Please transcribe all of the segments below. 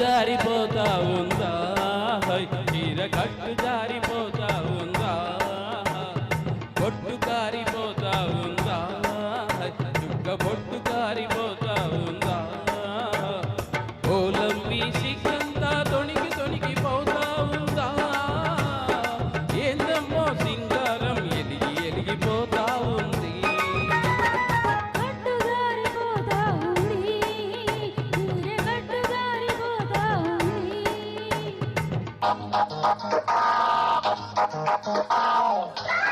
జారిపోతా ఉందా? చీర కట్టు జారిపోతా ఉందా? కొట్టు కారిపోతా ఉందా? హై, చుక్క Tchau.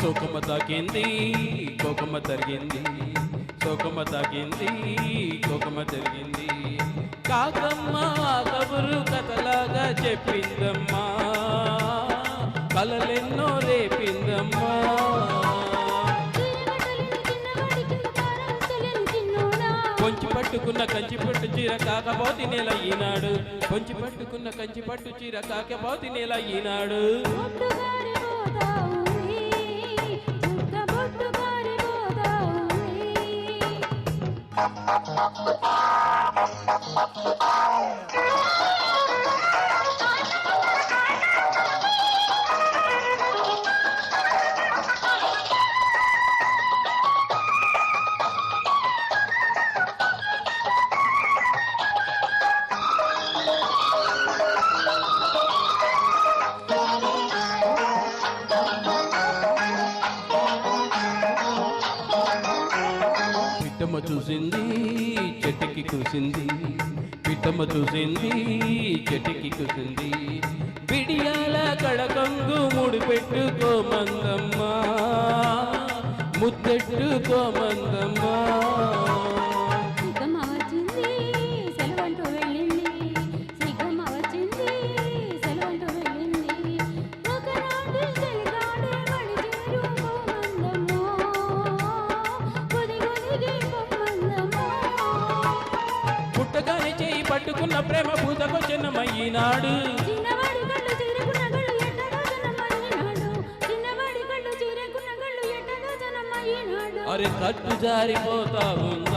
సోకమ్మ తాకింది కోకమ తరిగింది సోకమ్మ తాకింది కోకమ తరిగింది. కాకమ్మ కబురు కథలాగా చెప్పిందమ్మా కలలెన్నో రేపిందమ్మా. కొంచి పట్టుకున్న కంచి పట్టు చీర కాకపోతే నేల ఈనాడు. కొంచి పట్టుకున్న కంచి పట్టు చీర కాకపోతే నేల ఈనాడు. Thank you. పిట్టమ్మ చూసింది చెట్టుకి కూసింది. పిట్టమ్మ చూసింది చెట్టుకి కూసింది. బిడియాల కడకంగు ముడి పెట్టుకోమందమ్మా ముద్దెట్టుకోమందమ్మా ఎట్టదో జనమ్మ ఈనాడు అరే కట్టు జారిపోతా ఉందా